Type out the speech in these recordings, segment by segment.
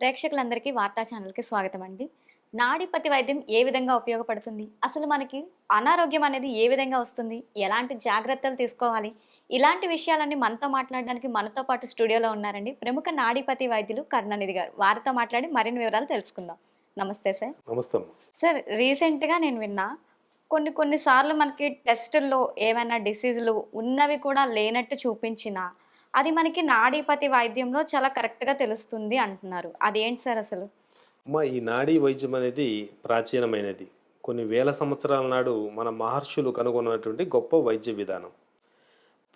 ప్రేక్షకులందరికీ వార్తా ఛానల్కి స్వాగతం అండి. నాడిపతి వైద్యం ఏ విధంగా ఉపయోగపడుతుంది? అసలు మనకి అనారోగ్యం అనేది ఏ విధంగా వస్తుంది? ఎలాంటి జాగ్రత్తలు తీసుకోవాలి? ఇలాంటి విషయాలన్నీ మనతో మాట్లాడడానికి మనతో పాటు స్టూడియోలో ఉన్నారండి ప్రముఖ నాడిపతి వైద్యులు కరుణానిధి గారు. వారితో మాట్లాడి మరిన్ని వివరాలు తెలుసుకుందాం. నమస్తే సార్. నమస్తే. సార్ రీసెంట్గా నేను విన్నా కొన్ని కొన్నిసార్లు మనకి టెస్టుల్లో ఏమైనా డిసీజులు ఉన్నవి కూడా లేనట్టు చూపించినా అది మనకి నాడీపతి వైద్యంలో చాలా కరెక్ట్గా తెలుస్తుంది అంటున్నారు. అదేంటి సార్ అసలు? అమ్మ ఈ నాడీ వైద్యం అనేది ప్రాచీనమైనది. కొన్ని వేల సంవత్సరాల నాడు మన మహర్షులు కనుగొన్నటువంటి గొప్ప వైద్య విధానం.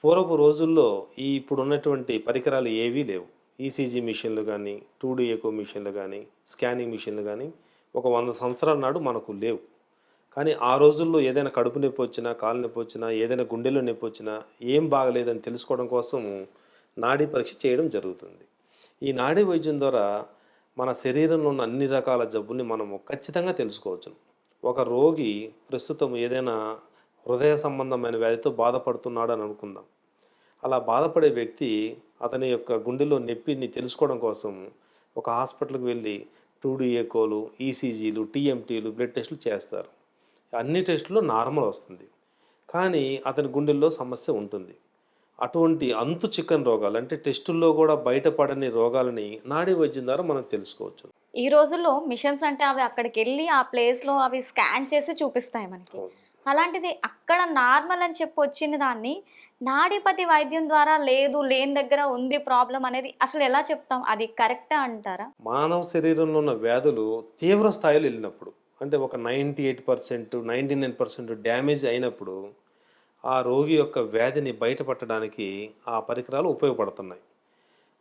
పూర్వపు రోజుల్లో ఈ ఇప్పుడు ఉన్నటువంటి పరికరాలు ఏవీ లేవు. ఈసీజీ మిషన్లు కానీ టూడీ ఎకో మిషన్లు కానీ స్కానింగ్ మిషన్లు కానీ ఒక వంద సంవత్సరాల నాడు మనకు లేవు. కానీ ఆ రోజుల్లో ఏదైనా కడుపు నొప్పి వచ్చినా కాలు నొప్పి వచ్చినా ఏదైనా గుండెలో నొప్పి వచ్చినా ఏం బాగలేదని తెలుసుకోవడం కోసం నాడీ పరీక్ష చేయడం జరుగుతుంది. ఈ నాడీ వైద్యం ద్వారా మన శరీరంలో ఉన్న అన్ని రకాల జబ్బుల్ని మనము ఖచ్చితంగా తెలుసుకోవచ్చు. ఒక రోగి ప్రస్తుతం ఏదైనా హృదయ సంబంధమైన వ్యాధితో బాధపడుతున్నాడు అని అనుకుందాం. అలా బాధపడే వ్యక్తి అతని యొక్క గుండెలో నొప్పిని తెలుసుకోవడం కోసం ఒక హాస్పిటల్కి వెళ్ళి టూ డీ ఈసీజీలు టీఎంటీలు బ్లడ్ టెస్టులు చేస్తారు. అన్ని టెస్టులు నార్మల్ వస్తుంది. కానీ అతని గుండెల్లో సమస్య ఉంటుంది. అటువంటి అంతు చిక్కని రోగాలు అంటే టెస్టుల్లో కూడా బయటపడని రోగాలని నాడీ వైద్యం ద్వారా మనం తెలుసుకోవచ్చు. ఈ రోజుల్లో మిషన్స్ అంటే అవి అక్కడికి వెళ్ళి ఆ ప్లేస్లో అవి స్కాన్ చేసి చూపిస్తాయి మనకి. అలాంటిది అక్కడ నార్మల్ అని చెప్పి వచ్చిన దాన్ని నాడీపతి వైద్యం ద్వారా లేదు లేని దగ్గర ఉంది ప్రాబ్లం అనేది అసలు ఎలా చెప్తాం? అది కరెక్టా అంటారా? మానవ శరీరంలో ఉన్న వ్యాధులు తీవ్ర స్థాయిలో వెళ్ళినప్పుడు అంటే ఒక ninety eight percent ninety nine percent damage అయినప్పుడు ఆ రోగి యొక్క వ్యాధిని బయటపట్టడానికి ఆ పరికరాలు ఉపయోగపడుతున్నాయి.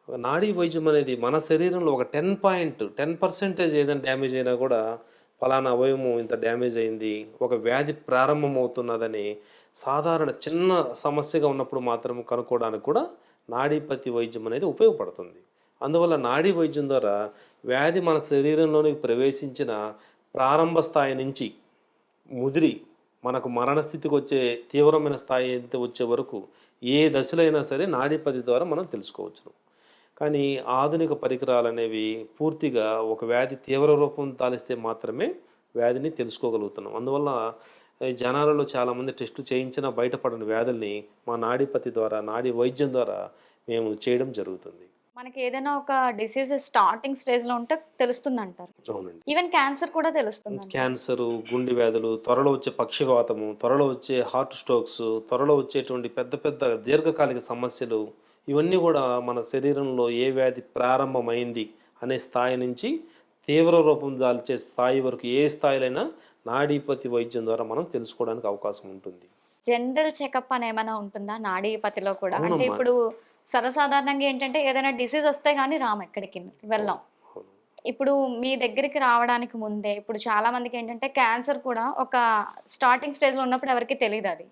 నాడీ వైద్యం అనేది మన శరీరంలో ఒక టెన్ పాయింట్ టెన్ పర్సెంటేజ్ ఏదైనా డ్యామేజ్ అయినా కూడా ఫలానా అవయవం ఇంత డ్యామేజ్ అయింది ఒక వ్యాధి ప్రారంభమవుతున్నదని సాధారణ చిన్న సమస్యగా ఉన్నప్పుడు మాత్రం కనుక్కోవడానికి కూడా నాడీపతి వైద్యం అనేది ఉపయోగపడుతుంది. అందువల్ల నాడీ వైద్యం ద్వారా వ్యాధి మన శరీరంలోనికి ప్రవేశించిన ప్రారంభ స్థాయి నుంచి ముదిరి మనకు మరణస్థితికి వచ్చే తీవ్రమైన స్థాయి అయితే వచ్చే వరకు ఏ దశలో అయినా సరే నాడీపతి ద్వారా మనం తెలుసుకోవచ్చు కానీ ఆధునిక పరికరాలు అనేవి పూర్తిగా ఒక వ్యాధి తీవ్ర రూపం తాలిస్తే మాత్రమే వ్యాధిని తెలుసుకోగలుగుతున్నాం. అందువల్ల జనాలలో చాలామంది టెస్టులు చేయించిన బయటపడిన వ్యాధుల్ని మా నాడీపతి ద్వారా నాడీ వైద్యం ద్వారా మేము చేయడం జరుగుతుంది. మనకి ఏదైనా ఒక డిసీజ్ స్టార్టింగ్ స్టేజ్లో ఉంటే తెలుస్తుంది అంటారు అవునండి. ఈవెన్ క్యాన్సర్ కూడా తెలుస్తుంది క్యాన్సరు గుండె వ్యాధులు త్వరలో వచ్చే పక్షవాతము త్వరలో వచ్చే హార్ట్ స్ట్రోక్స్ త్వరలో వచ్చేటువంటి పెద్ద పెద్ద దీర్ఘకాలిక సమస్యలు ఇవన్నీ కూడా మన శరీరంలో ఏ వ్యాధి ప్రారంభమైంది అనే స్థాయి నుంచి తీవ్ర రూపం దాల్చే స్థాయి వరకు ఏ స్థాయిలైనా నాడీపతి వైద్యం ద్వారా మనం తెలుసుకోవడానికి అవకాశం ఉంటుంది. జనరల్ చెకప్ అని ఏమైనా ఉంటుందా నాడీపతిలో కూడా? అంటే. ఇప్పుడు సర్వసాధారణంగా ఏంటంటే ఏదైనా డిసీజ్ వస్తే కానీ రాము ఎక్కడికి? వెళ్ళాం. ఇప్పుడు మీ దగ్గరికి రావడానికి ముందే ఇప్పుడు చాలా మందికి ఏంటంటే క్యాన్సర్ కూడా ఒక స్టార్టింగ్ స్టేజ్లో ఉన్నప్పుడు ఎవరికి తెలియదు అది.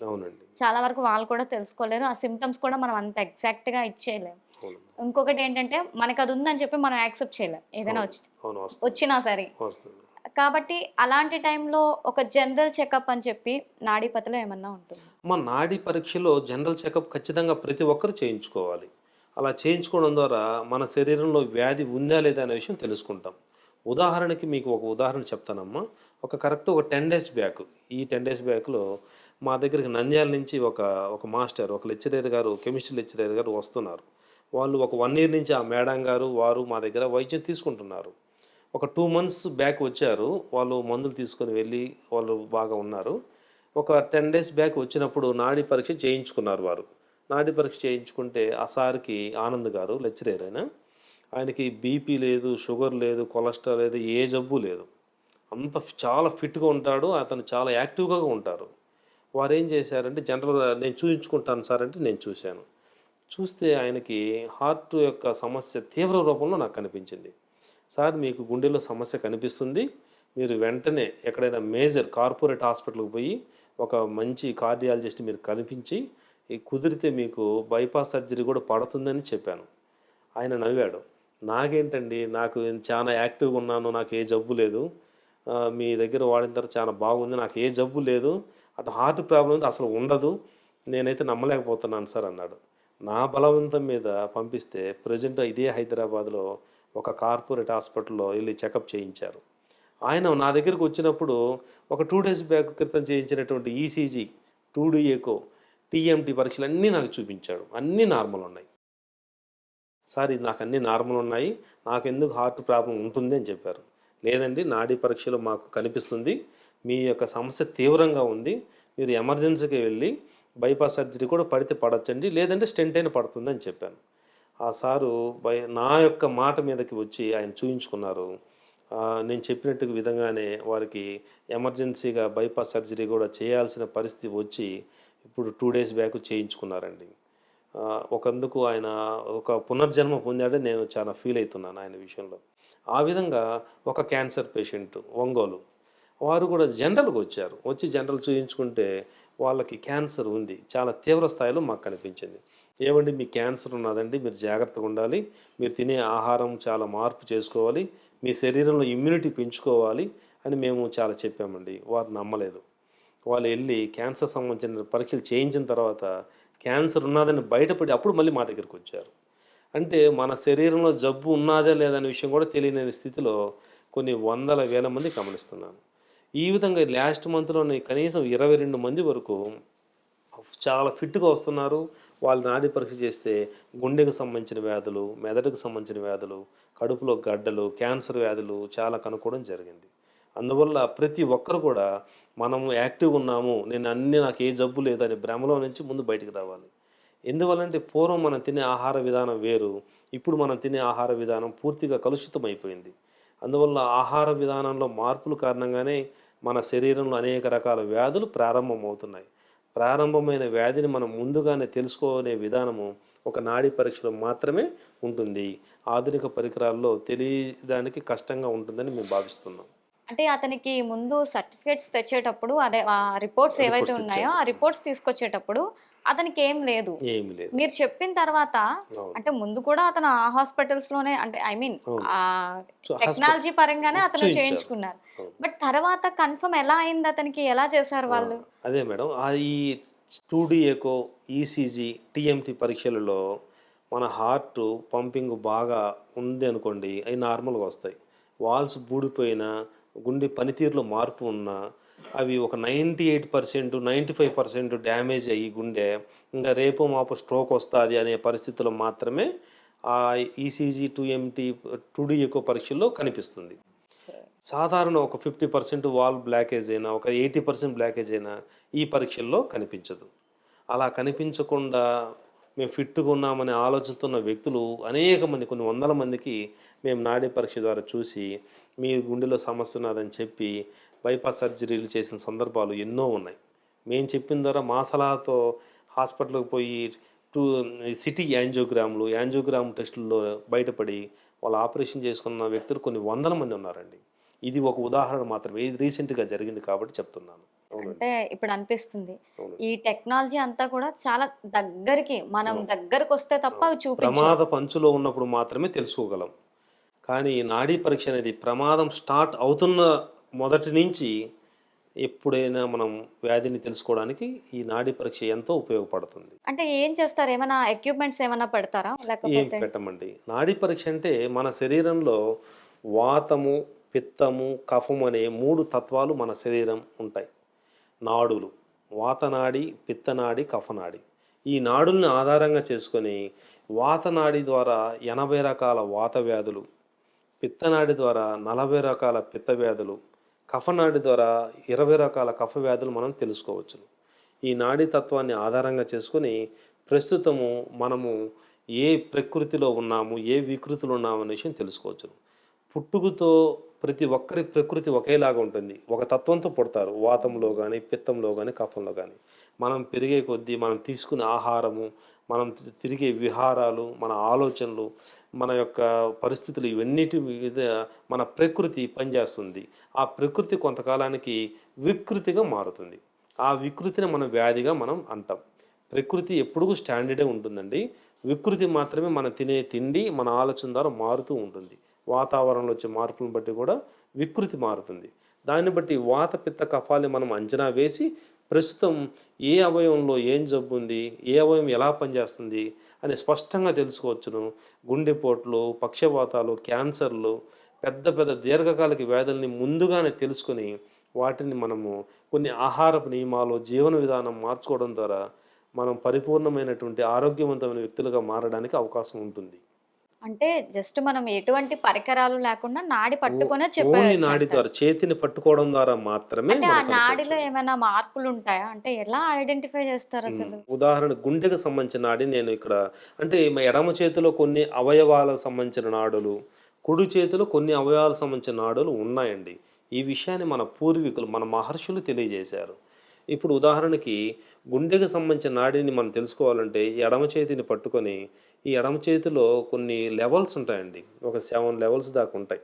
చాలా వరకు వాళ్ళు కూడా తెలుసుకోలేరు. ఆ సిమ్టమ్స్ కూడా మనం అంత ఎగ్జాక్ట్గా ఇచ్చేయలేము ఇంకొకటి ఏంటంటే మనకు అది ఉందని చెప్పి మనం యాక్సెప్ట్ చేయలేం. ఏదైనా వచ్చి వచ్చినా సరే. కాబట్టి అలాంటి టైంలో ఒక జనరల్ చెకప్ అని చెప్పి నాడీపతిలో ఏమన్నా ఉంటుంది? మా నాడీ పరీక్షలో జనరల్ చెకప్ ఖచ్చితంగా ప్రతి ఒక్కరు చేయించుకోవాలి. అలా చేయించుకోవడం ద్వారా మన శరీరంలో వ్యాధి ఉందా లేదా అనే విషయం తెలుసుకుంటాం. ఉదాహరణకి మీకు ఒక ఉదాహరణ చెప్తానమ్మా. ఒక కరెక్ట్ ఒక టెన్ డేస్ బ్యాక్ ఈ టెన్ డేస్ బ్యాక్లో మా దగ్గరికి నంద్యాల నుంచి ఒక ఒక మాస్టర్ ఒక లెక్చరర్ గారు కెమిస్ట్రీ లెక్చరర్ గారు వస్తున్నారు. వాళ్ళు ఒక వన్ ఇయర్ నుంచి ఆ మేడం గారు వారు మా దగ్గర వైద్యం తీసుకుంటున్నారు. ఒక టూ మంత్స్ బ్యాక్ వచ్చారు. వాళ్ళు మందులు తీసుకొని వెళ్ళి వాళ్ళు బాగా ఉన్నారు. ఒక టెన్ డేస్ బ్యాక్ వచ్చినప్పుడు నాడీ పరీక్ష చేయించుకున్నారు వారు. నాడీ పరీక్ష చేయించుకుంటే ఆ సార్కి ఆనంద్ గారు లెక్చరర్ ఆయన. ఆయనకి బీపీ లేదు షుగర్ లేదు కొలెస్ట్రాల్ లేదు ఏ జబ్బు లేదు. అంత చాలా ఫిట్గా ఉంటాడు. అతను చాలా యాక్టివ్గా ఉంటారు. వారు ఏం చేశారంటే జనరల్ నేను చూపించుకుంటాను సార్ అంటే నేను చూశాను. చూస్తే ఆయనకి హార్ట్ యొక్క సమస్య తీవ్ర రూపంలో నాకు కనిపించింది. సార్ మీకు గుండెలో సమస్య కనిపిస్తుంది. మీరు వెంటనే ఎక్కడైనా మేజర్ కార్పొరేట్ హాస్పిటల్కి పోయి ఒక మంచి కార్డియాలజిస్ట్ మీరు కనిపించి ఈ కుదిరితే మీకు బైపాస్ సర్జరీ కూడా పడుతుందని చెప్పాను. ఆయన నవ్వాడు. నాకేంటండి? నాకు చాలా యాక్టివ్గా ఉన్నాను. నాకు ఏ జబ్బు లేదు. మీ దగ్గర వాడిన తర్వాత చాలా బాగుంది. నాకు ఏ జబ్బు లేదు. అటు హార్ట్ ప్రాబ్లం అసలు ఉండదు. నేనైతే నమ్మలేకపోతున్నాను సార్ అన్నాడు. నా బలవంతం మీద పంపిస్తే ప్రజెంట్ ఇదే హైదరాబాద్లో ఒక కార్పొరేట్ హాస్పిటల్లో వెళ్ళి చెకప్ చేయించారు. ఆయన నా దగ్గరికి వచ్చినప్పుడు ఒక టూ డేస్ బ్యాక్ క్రితం చేయించినటువంటి ECG two D echo TMT పరీక్షలు అన్నీ నాకు చూపించాడు. అన్నీ నార్మల్ ఉన్నాయి. సార్ ఇది నాకు అన్నీ నార్మల్ ఉన్నాయి. నాకు ఎందుకు హార్ట్ ప్రాబ్లం ఉంటుంది అని చెప్పారు. లేదండి నాడీ పరీక్షలు మాకు కనిపిస్తుంది. మీ యొక్క సమస్య తీవ్రంగా ఉంది. మీరు ఎమర్జెన్సీకి వెళ్ళి బైపాస్ సర్జరీ కూడా పడితే పడచ్చండి. లేదంటే స్టెంట్ అయినా పడుతుంది అని చెప్పాను. ఆ సారు బై నా యొక్క మాట మీదకి వచ్చి ఆయన చూయించుకున్నారు. నేను చెప్పినట్టు విధంగానే వారికి ఎమర్జెన్సీగా బైపాస్ సర్జరీ కూడా చేయాల్సిన పరిస్థితి వచ్చి ఇప్పుడు టూ డేస్ బ్యాక్ చేయించుకున్నారండి. ఒకందుకు ఆయన ఒక పునర్జన్మ పొందాడని నేను చాలా ఫీల్ అవుతున్నాను ఆయన విషయంలో. ఆ విధంగా ఒక క్యాన్సర్ పేషెంట్ ఒంగోలు వారు కూడా జనరల్గా వచ్చారు. వచ్చి జనరల్ చూయించుకుంటే వాళ్ళకి క్యాన్సర్ ఉంది. చాలా తీవ్ర స్థాయిలో మాకు కనిపించింది. ఏమండి మీ క్యాన్సర్ ఉన్నదండి. మీరు జాగ్రత్తగా ఉండాలి. మీరు తినే ఆహారం చాలా మార్పు చేసుకోవాలి. మీ శరీరంలో ఇమ్యూనిటీ పెంచుకోవాలి అని మేము చాలా చెప్పామండి. వారు నమ్మలేదు. వాళ్ళు వెళ్ళి క్యాన్సర్ సంబంధించిన పరీక్షలు చేయించిన తర్వాత క్యాన్సర్ ఉన్నదని బయటపడి అప్పుడు మళ్ళీ మా దగ్గరికి వచ్చారు. అంటే మన శరీరంలో జబ్బు ఉన్నదే లేదనే విషయం కూడా తెలియని స్థితిలో కొన్ని వందల వేల మంది గమనిస్తున్నాను ఈ విధంగా లాస్ట్ మంత్లోనే కనీసం ఇరవై రెండు మంది వరకు చాలా ఫిట్గా వస్తున్నారు. వాళ్ళు నాడి పరీక్ష చేస్తే గుండెకు సంబంధించిన వ్యాధులు మెదడుకు సంబంధించిన వ్యాధులు కడుపులో గడ్డలు క్యాన్సర్ వ్యాధులు చాలా కనుక్కోవడం జరిగింది. అందువల్ల ప్రతి ఒక్కరు కూడా మనము యాక్టివ్ ఉన్నాము నేను అన్ని నాకు ఏ జబ్బు లేదు అనే భ్రమలో నుంచి ముందు బయటికి రావాలి. ఎందువల్లంటే పూర్వం మనం తినే ఆహార విధానం వేరు ఇప్పుడు మనం తినే ఆహార విధానం పూర్తిగా కలుషితం అయిపోయింది. అందువల్ల ఆహార విధానంలో మార్పుల కారణంగానే మన శరీరంలో అనేక రకాల వ్యాధులు ప్రారంభమవుతున్నాయి. ప్రారంభమైన వ్యాధిని మనం ముందుగానే తెలుసుకోనే విధానము ఒక నాడీ పరీక్షలో మాత్రమే ఉంటుంది ఆధునిక పరికరాల్లో తెలియడానికి కష్టంగా ఉంటుందని మేము భావిస్తున్నాం అంటే అతనికి ముందు సర్టిఫికేట్స్ తెచ్చేటప్పుడు అదే రిపోర్ట్స్ ఏవైతే ఉన్నాయో ఆ. రిపోర్ట్స్ తీసుకొచ్చేటప్పుడు అతనికి ఏం లేదు. మీరు చెప్పిన తర్వాత. అంటే ముందు కూడా అతను ఆ హాస్పిటల్స్లోనే అంటే ఐ మీన్ టెక్నాలజీ పరంగానే అతను. చేయించుకున్నారు. బట్ తర్వాత కన్ఫర్మ్ ఎలా అయింది అతనికి? ఎలా చేశారు వాళ్ళు? అదే మేడం ఈ ఎకో ఈసీజీ టీఎంటీ పరీక్షలలో మన హార్ట్ పంపింగ్ బాగా ఉంది అనుకోండి అవి నార్మల్గా వస్తాయి. వాల్స్ బూడిపోయినా గుండె పనితీరులో మార్పు ఉన్నా అవి ఒక ninety eight percent ninety five percent damage అయ్యి గుండె ఇంకా రేపు మాపు స్ట్రోక్ వస్తుంది అనే పరిస్థితుల్లో మాత్రమే ఆ ECG to MT to echo పరీక్షల్లో కనిపిస్తుంది. సాధారణ ఒక ఫిఫ్టీ పర్సెంట్ వాల్ బ్లాకేజ్ అయినా ఒక ఎయిటీ పర్సెంట్ బ్లాకేజ్ అయినా ఈ పరీక్షల్లో కనిపించదు. అలా కనిపించకుండా మేము ఫిట్గా ఉన్నామనే ఆలోచనతో ఉన్న వ్యక్తులు అనేక మంది కొన్ని వందల మందికి మేము నాడీ పరీక్ష ద్వారా చూసి మీ గుండెలో సమస్య ఉన్నదని చెప్పి బైపాస్ సర్జరీలు చేసిన సందర్భాలు ఎన్నో ఉన్నాయి. మేము చెప్పిన ద్వారా మా సలహాతో హాస్పిటల్కి పోయి టూ సిటీ యాంజియోగ్రామ్లు యాంజియోగ్రామ్ టెస్టుల్లో బయటపడి వాళ్ళు ఆపరేషన్ చేసుకున్న వ్యక్తులు కొన్ని వందల మంది ఉన్నారండి. ఇది ఒక ఉదాహరణ మాత్రమే. ఇది రీసెంట్గా జరిగింది కాబట్టి చెప్తున్నాను. అంటే ఇప్పుడు అనిపిస్తుంది. ఈ టెక్నాలజీ అంతా కూడా చాలా దగ్గరికి మనం. దగ్గరకు వస్తే తప్ప అవి ప్రమాద పంచులో ఉన్నప్పుడు మాత్రమే తెలుసుకోగలం. కానీ నాడీ పరీక్ష అనేది ప్రమాదం స్టార్ట్ అవుతున్న మొదటి నుంచి ఎప్పుడైనా మనం వ్యాధిని తెలుసుకోవడానికి ఈ నాడీ పరీక్ష ఎంతో ఉపయోగపడుతుంది. అంటే ఏం చేస్తారు? ఏమైనా ఎక్విప్మెంట్స్ ఏమైనా పెడతారా? ఏం పెట్టమండి. నాడీ పరీక్ష అంటే మన శరీరంలో వాతము పిత్తము కఫం అనే మూడు తత్వాలు మన శరీరం ఉంటాయి. నాడులు. వాతనాడి పిత్తనాడి కఫనాడి ఈ నాడుల్ని ఆధారంగా చేసుకొని వాతనాడి ద్వారా ఎనభై రకాల వాత వ్యాధులు పిత్తనాడి ద్వారా నలభై రకాల పిత్త వ్యాధులు కఫనాడి ద్వారా ఇరవై రకాల కఫ వ్యాధులు మనం తెలుసుకోవచ్చు ఈ నాడీ తత్వాన్ని ఆధారంగా చేసుకొని ప్రస్తుతము మనము ఏ ప్రకృతిలో ఉన్నాము ఏ వికృతిలో ఉన్నాము అనే విషయం తెలుసుకోవచ్చు పుట్టుకతో ప్రతి ఒక్కరి ప్రకృతి ఒకేలాగా ఉంటుంది. ఒక తత్వంతో పుడతారు. వాతంలో కానీ పిత్తంలో కానీ కఫంలో కానీ మనం పెరిగే కొద్దీ మనం తీసుకునే ఆహారము మనం తిరిగే విహారాలు మన ఆలోచనలు మన యొక్క పరిస్థితులు ఇవన్నిటి మీద మన ప్రకృతి పనిచేస్తుంది. ఆ ప్రకృతి కొంతకాలానికి వికృతిగా మారుతుంది. ఆ వికృతిని మనం వ్యాధిగా మనం అంటాం. ప్రకృతి ఎప్పుడూ స్టాండర్డే ఉంటుందండి. వికృతి మాత్రమే మనం తినే తిండి మన ఆలోచన ద్వారా మారుతూ ఉంటుంది. వాతావరణంలో వచ్చే మార్పులను బట్టి కూడా వికృతి మారుతుంది. దాన్ని బట్టి వాత పిత్త కఫాలని మనం అంచనా వేసి ప్రస్తుతం ఏ అవయవంలో ఏం జబ్బు ఉంది ఏ అవయవం ఎలా పనిచేస్తుంది అని స్పష్టంగా తెలుసుకోవచ్చును. గుండెపోట్లు పక్షవాతాలు క్యాన్సర్లు పెద్ద పెద్ద దీర్ఘకాలిక వ్యాధుల్ని ముందుగానే తెలుసుకొని వాటిని మనము కొన్ని ఆహారపు నియమాలు జీవన విధానం మార్చుకోవడం ద్వారా మనం పరిపూర్ణమైనటువంటి ఆరోగ్యవంతమైన వ్యక్తులుగా మారడానికి అవకాశం ఉంటుంది. అంటే జస్ట్ మనం ఎటువంటి పరికరాలు లేకుండా నాడి పట్టుకునే. ద్వారా చేతిని పట్టుకోవడం ద్వారా మాత్రమే అంటే ఆ నాడిలో. ఏమైనా మార్పులు ఉంటాయా అంటే ఎలా ఐడెంటిఫై చేస్తారు అసలు ఉదాహరణ గుండెకు సంబంధించిన నాడి నేను ఇక్కడ అంటే ఎడమ చేతిలో కొన్ని అవయవాలకు సంబంధించిన నాడులు కుడి చేతిలో కొన్ని అవయవాలకు సంబంధించిన నాడులు ఉన్నాయండి ఈ విషయాన్ని మన పూర్వీకులు మన మహర్షులు తెలియజేశారు ఇప్పుడు ఉదాహరణకి గుండెకు సంబంధించిన నాడిని మనం తెలుసుకోవాలంటే ఎడమ చేతిని పట్టుకొని ఈ ఎడమ చేతిలో కొన్ని లెవెల్స్ ఉంటాయండి. ఒక సెవెన్ లెవెల్స్ దాకా ఉంటాయి.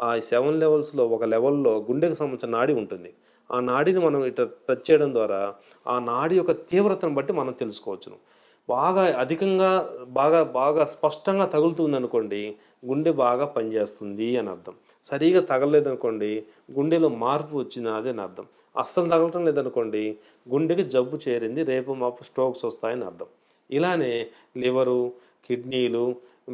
ఆ సెవెన్ లెవెల్స్లో ఒక లెవెల్లో గుండెకు సంబంధించిన నాడి ఉంటుంది. ఆ నాడిని మనం ఇట్లా టచ్ చేయడం ద్వారా ఆ నాడి యొక్క తీవ్రతను బట్టి మనం తెలుసుకోవచ్చును. బాగా అధికంగా బాగా బాగా స్పష్టంగా తగులుతుంది అనుకోండి గుండె బాగా పనిచేస్తుంది అని అర్థం. సరిగా తగలలేదనుకోండి గుండెలో మార్పు వచ్చినది అని అర్థం. అస్సలు తగలటం లేదనుకోండి గుండెకి జబ్బు చేరింది రేపు మాపు స్ట్రోక్స్ వస్తాయని అర్థం. ఇలానే లివరు కిడ్నీలు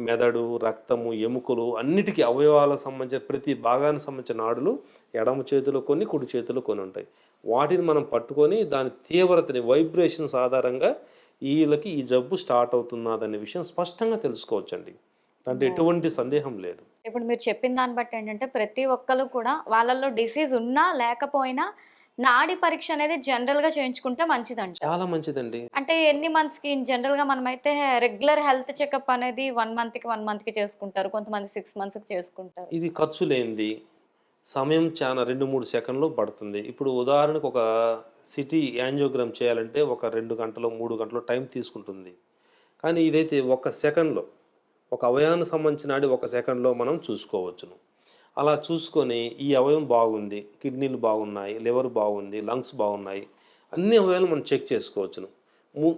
మెదడు రక్తము ఎముకలు అన్నిటికీ అవయవాలకు సంబంధించిన ప్రతి భాగానికి సంబంధించిన నాడులు ఎడమ చేతిలో కొన్ని కుడి చేతిలో కొన్ని ఉంటాయి. వాటిని మనం పట్టుకొని దాని తీవ్రతని వైబ్రేషన్స్ ఆధారంగా వీళ్ళకి ఈ జబ్బు స్టార్ట్ అవుతున్నదనే విషయం స్పష్టంగా తెలుసుకోవచ్చండి. అంటే ఎటువంటి సందేహం లేదు. ఇప్పుడు మీరు చెప్పిన దాన్ని బట్టి ఏంటంటే ప్రతి ఒక్కరు కూడా వాళ్ళల్లో డిసీజ్ ఉన్నా లేకపోయినా నాడి పరీక్ష అనేది జనరల్గా చేయించుకుంటే మంచిదంట. చాలా మంచిదండి. అంటే ఎన్ని మంత్స్కి జనరల్గా మనమైతే రెగ్యులర్ హెల్త్ చెకప్ అనేది వన్ మంత్కి వన్ మంత్కి చేసుకుంటారు. కొంతమంది సిక్స్ మంత్స్కి చేసుకుంటారు. ఇది ఖర్చు లేనిది సమయం చాలా రెండు మూడు సెకండ్లు పడుతుంది. ఇప్పుడు ఉదాహరణకు ఒక సిటీ యాంజియోగ్రామ్ చేయాలంటే ఒక రెండు గంటలు మూడు గంటలు టైం తీసుకుంటుంది. కానీ ఇదైతే ఒక సెకండ్లో ఒక అవయవానికి సంబంధించిన ఒక సెకండ్లో మనం చూసుకోవచ్చును. అలా చూసుకొని ఈ అవయవం బాగుంది కిడ్నీలు బాగున్నాయి లివర్ బాగుంది లంగ్స్ బాగున్నాయి అన్ని అవయవాలు మనం చెక్ చేసుకోవచ్చును.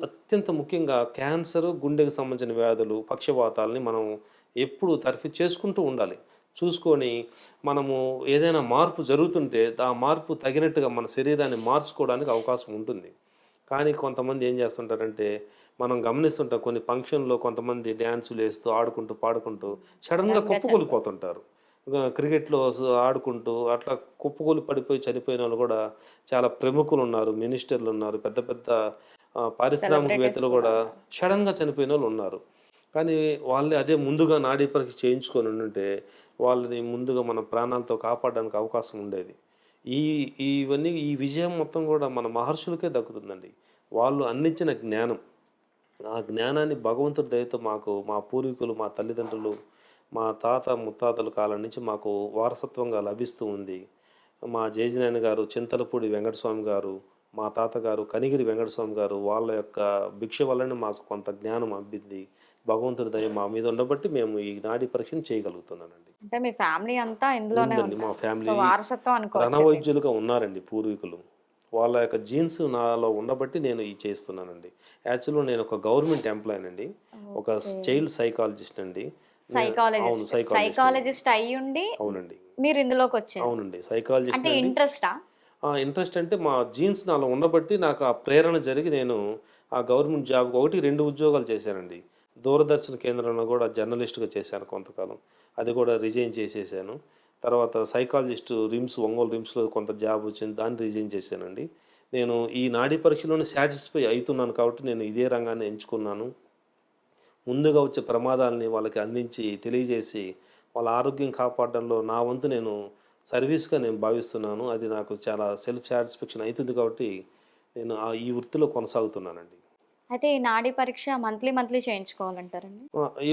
అత్యంత ముఖ్యంగా క్యాన్సర్ గుండెకి సంబంధించిన వ్యాధులు పక్షవాతాలని మనం ఎప్పుడు తరఫీ చేసుకుంటూ ఉండాలి. చూసుకొని మనము ఏదైనా మార్పు జరుగుతుంటే ఆ మార్పు తగినట్టుగా మన శరీరాన్ని మార్చుకోవడానికి అవకాశం ఉంటుంది. కానీ కొంతమంది ఏం చేస్తుంటారంటే మనం గమనిస్తుంటాం కొన్ని ఫంక్షన్లో కొంతమంది డ్యాన్సులు వేస్తూ ఆడుకుంటూ పాడుకుంటూ సడన్గా కుప్పకూలిపోతుంటారు క్రికెట్లో ఆడుకుంటూ అట్లా కుప్పకూలి పడిపోయి చనిపోయిన వాళ్ళు కూడా చాలా ప్రముఖులు ఉన్నారు మినిస్టర్లు ఉన్నారు పెద్ద పెద్ద పారిశ్రామికవేత్తలు కూడా సడన్గా చనిపోయిన వాళ్ళు ఉన్నారు. కానీ వాళ్ళే అదే ముందుగా నాడీ పరీక్ష చేయించుకొని ఉంటే వాళ్ళని ముందుగా మన ప్రాణాలతో కాపాడడానికి అవకాశం ఉండేది. ఈ ఇవన్నీ ఈ విజయం మొత్తం కూడా మన మహర్షులకే దక్కుతుందండి. వాళ్ళు అందించిన జ్ఞానం. ఆ జ్ఞానాన్ని భగవంతుడి దయతో మాకు మా పూర్వీకులు మా తల్లిదండ్రులు మా తాత ముత్తాతల కాలం నుంచి మాకు వారసత్వంగా లభిస్తూ ఉంది. మా జేజినాయన గారు చింతలపూడి వెంకటస్వామి గారు మా తాతగారు కనిగిరి వెంకటస్వామి గారు వాళ్ళ యొక్క భిక్ష వల్లనే మాకు కొంత జ్ఞానం అబ్బింది భగవంతుడి దయ మా మీద ఉండబట్టి మేము ఈ నాడీ పరీక్షను చేయగలుగుతున్నానండి. అంటే మీ ఫ్యామిలీ అంతా ఇందులోనే ఉందండి ఉంది మా ఫ్యామిలీ రణవైద్యులుగా ఉన్నారండి పూర్వీకులు. వాళ్ళ యొక్క జీన్స్ నాలో ఉండబట్టి నేను ఈ చేస్తున్నానండి. యాక్చువల్గా నేను ఒక గవర్నమెంట్ ఎంప్లాయ్ అండి ఒక చైల్డ్ సైకాలజిస్ట్ అండి సైకాలజిస్ట్ సైకాలజిస్ట్ అవునండి. మీరు ఇందులోకి వచ్చారు అవునండి సైకాలజిస్ట్ అంటే ఇంట్రెస్టా? ఇంట్రెస్ట్ అంటే మా జీన్స్ నాలో ఉండబట్టి నాకు ఆ ప్రేరణ జరిగి నేను ఆ గవర్నమెంట్ జాబ్ ఒకటి రెండు ఉద్యోగాలు చేశానండి. దూరదర్శన్ కేంద్రంలో కూడా జర్నలిస్ట్గా చేశాను కొంతకాలం. అది కూడా రిజైన్ చేసేసాను. తర్వాత సైకాలజిస్ట్ రిమ్స్ ఒంగోలు రిమ్స్లో కొంత జాబ్ వచ్చింది దాన్ని రిజైన్ చేశానండి. నేను ఈ నాడీ పరీక్షలోనే సాటిస్ఫై అవుతున్నాను కాబట్టి నేను ఇదే రంగాన్ని ఎంచుకున్నాను. ముందుగా వచ్చే ప్రమాదాలని వాళ్ళకి అందించి తెలియజేసి వాళ్ళ ఆరోగ్యం కాపాడడంలో నా వంతు నేను సర్వీస్గా నేను భావిస్తున్నాను. అది నాకు చాలా సెల్ఫ్ సాటిస్ఫాక్షన్ అవుతుంది కాబట్టి నేను ఆ ఈ వృత్తిలో కొనసాగుతున్నానండి. అయితే ఈ నాడీ పరీక్ష మంత్లీ మంత్లీ చేయించుకోవాలంటారండి?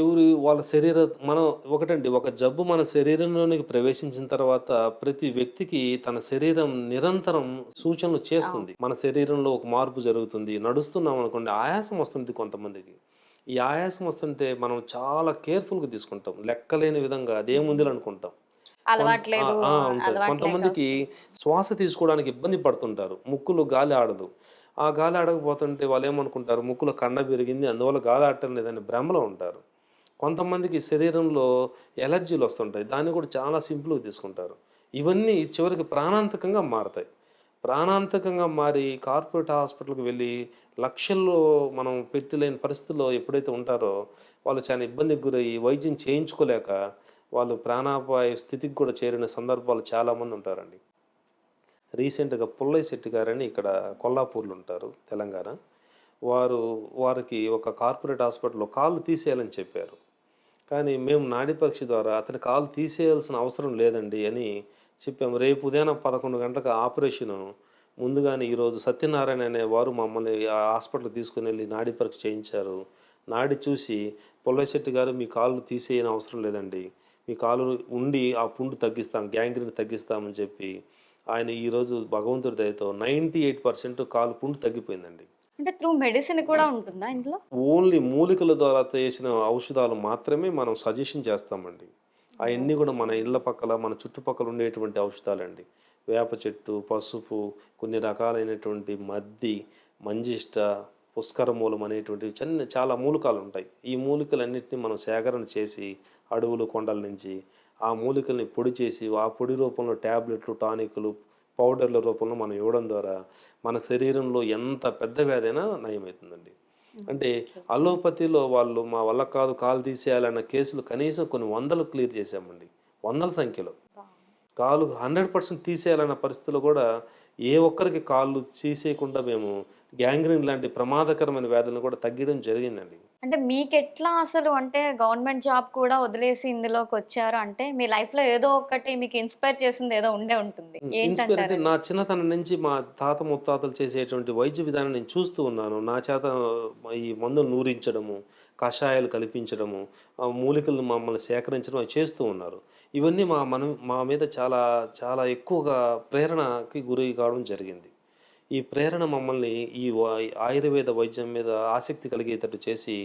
ఎవరు వాళ్ళ శరీర మనం ఒకటండి ఒక జబ్బు మన శరీరంలోనికి ప్రవేశించిన తర్వాత ప్రతి వ్యక్తికి తన శరీరం నిరంతరం సూచనలు చేస్తుంది. మన శరీరంలో ఒక మార్పు జరుగుతుంది నడుస్తున్నాం అనుకోండి ఆయాసం వస్తుంది కొంతమందికి. ఈ ఆయాసం వస్తుంటే మనం చాలా కేర్ఫుల్గా తీసుకుంటాం. లెక్కలేని విధంగా అదేముంది అనుకుంటాం. కొంతమందికి శ్వాస తీసుకోవడానికి ఇబ్బంది పడుతుంటారు. ముక్కులో గాలి ఆడదు. ఆ గాలి ఆడకపోతుంటే వాళ్ళు ఏమనుకుంటారు? ముక్కులో కండ పెరిగింది అందువల్ల గాలి ఆడటం లేదని భ్రమలో ఉంటారు. కొంతమందికి శరీరంలో ఎలర్జీలు వస్తుంటాయి. దాన్ని కూడా చాలా సింపుల్గా తీసుకుంటారు. ఇవన్నీ చివరికి ప్రాణాంతకంగా మారతాయి. ప్రాణాంతకంగా మారి కార్పొరేట్ హాస్పిటల్కి వెళ్ళి లక్షల్లో మనం పెట్టలేని పరిస్థితుల్లో ఎప్పుడైతే ఉంటారో వాళ్ళు చాలా ఇబ్బందికి గురయ్యి వైద్యం చేయించుకోలేక వాళ్ళు ప్రాణాపాయ స్థితికి కూడా చేరిన సందర్భాలు చాలామంది ఉంటారండి. రీసెంట్గా పుల్లయ్య శెట్టి గారని ఇక్కడ కొల్లాపూర్లో ఉంటారు తెలంగాణ. వారు వారికి ఒక కార్పొరేట్ హాస్పిటల్లో కాళ్ళు తీసేయాలని చెప్పారు. కానీ మేము నాడి పరీక్ష ద్వారా అతని కాలు తీసేయాల్సిన అవసరం లేదండి అని చెప్పాము రేపు ఉదయం పదకొండు గంటలకు ఆపరేషను. ముందుగానే ఈరోజు సత్యనారాయణ అనే వారు మమ్మల్ని ఆ హాస్పిటల్కి తీసుకుని వెళ్ళి నాడి పరీక్ష చేయించారు. నాడి చూసి పుల్లశెట్టి గారు మీ కాళ్ళు తీసేయని అవసరం లేదండి. మీ కాలు ఉండి ఆ పుండు తగ్గిస్తాం గ్యాంగ్రీన్ తగ్గిస్తామని చెప్పి ఆయన ఈరోజు భగవంతుడి దయతో నైంటీ ఎయిట్ పర్సెంట్ కాలు పుండు తగ్గిపోయిందండి. అంటే త్రూ మెడిసిన్ కూడా ఉంటుందా ఇందులో? ఓన్లీ మూలికల ద్వారా చేసిన ఔషధాలు మాత్రమే మనం సజెషన్ చేస్తామండి. అవన్నీ కూడా మన ఇళ్ళ పక్కల మన చుట్టుపక్కల ఉండేటువంటి ఔషధాలండి. వేప చెట్టు పసుపు కొన్ని రకాలైనటువంటి మద్ది మంజిష్ట పుష్కర మూలం అనేటువంటి చిన్న చాలా మూలికలు ఉంటాయి ఈ మూలికలన్నింటినీ మనం సేకరణ చేసి అడవులు కొండల నుంచి ఆ మూలికల్ని పొడి చేసి ఆ పొడి రూపంలో ట్యాబ్లెట్లు టానిక్లు పౌడర్ల రూపంలో మనం ఇవ్వడం ద్వారా మన శరీరంలో ఎంత పెద్ద వ్యాధైనా నయమవుతుందండి. అంటే అలోపతిలో వాళ్ళు మా వల్ల కాదు కాలు తీసేయాలన్న కేసులు కనీసం కొన్ని వందలు క్లియర్ చేశామండి. వందల సంఖ్యలో. కాలు హండ్రెడ్ పర్సెంట్ తీసేయాలన్న పరిస్థితుల్లో కూడా ఏ ఒక్కరికి కాళ్ళు తీసేయకుండా మేము గ్యాంగ్రీన్ లాంటి ప్రమాదకరమైన వ్యాధులను కూడా తగ్గడం జరిగిందండి. అంటే మీకు ఎట్లా అసలు అంటే గవర్నమెంట్ జాబ్ కూడా వదిలేసి ఇందులోకి వచ్చారు అంటే మీ లైఫ్లో ఏదో ఒకటి మీకు ఇన్స్పైర్ చేసింది ఏదో ఉండే ఉంటుంది. ఇన్స్పైర్ అంటే నా చిన్నతనం నుంచి మా తాత ముత్తాతలు చేసేటువంటి వైద్య విధానం నేను చూస్తూ ఉన్నాను. నా చేత ఈ మందులు నూరించడము కషాయాలు కల్పించడము మూలికలను మమ్మల్ని సేకరించడం అవి చేస్తూ ఉన్నారు. ఇవన్నీ మా మనం మా మీద చాలా చాలా ఎక్కువగా ప్రేరణకి గురి కావడం జరిగింది. ఈ ప్రేరణ మమ్మల్ని ఈ ఆయుర్వేద వైద్యం మీద ఆసక్తి కలిగేటట్టు చేసి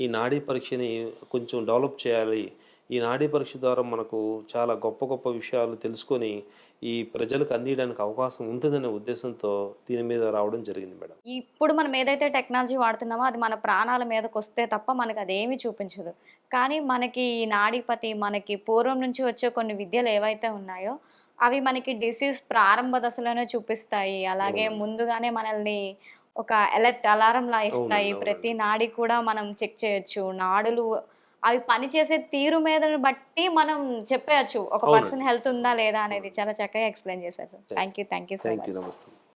ఈ నాడీ పరీక్షని కొంచెం డెవలప్ చేయాలి. ఈ నాడీ పరీక్ష ద్వారా మనకు చాలా గొప్ప గొప్ప విషయాలు తెలుసుకొని ఈ ప్రజలకు అందించడానికి అవకాశం ఉంటుందనే ఉద్దేశంతో దీని మీద రావడం జరిగింది మేడం. ఇప్పుడు మనం ఏదైతే టెక్నాలజీ వాడుతున్నామో అది మన ప్రాణాల మీదకి వస్తే తప్ప మనకు అదేమీ చూపించదు. కానీ మనకి ఈ నాడీపతి మనకి పూర్వం నుంచి వచ్చే కొన్ని విద్యలు ఏవైతే ఉన్నాయో అవి మనకి డిసీజ్ ప్రారంభ దశలోనే చూపిస్తాయి. అలాగే. ముందుగానే మనల్ని ఒక అలర్ట్ అలారం లా ఇస్తాయి. ప్రతి నాడి కూడా మనం చెక్ చేయొచ్చు. నాడులు అవి పనిచేసే తీరు మీద బట్టి మనం చెప్పేయచ్చు. ఒక. పర్సన్ హెల్త్ ఉందా లేదా అనేది చాలా చక్కగా ఎక్స్ప్లెయిన్ చేశారు. Thank you thank you so much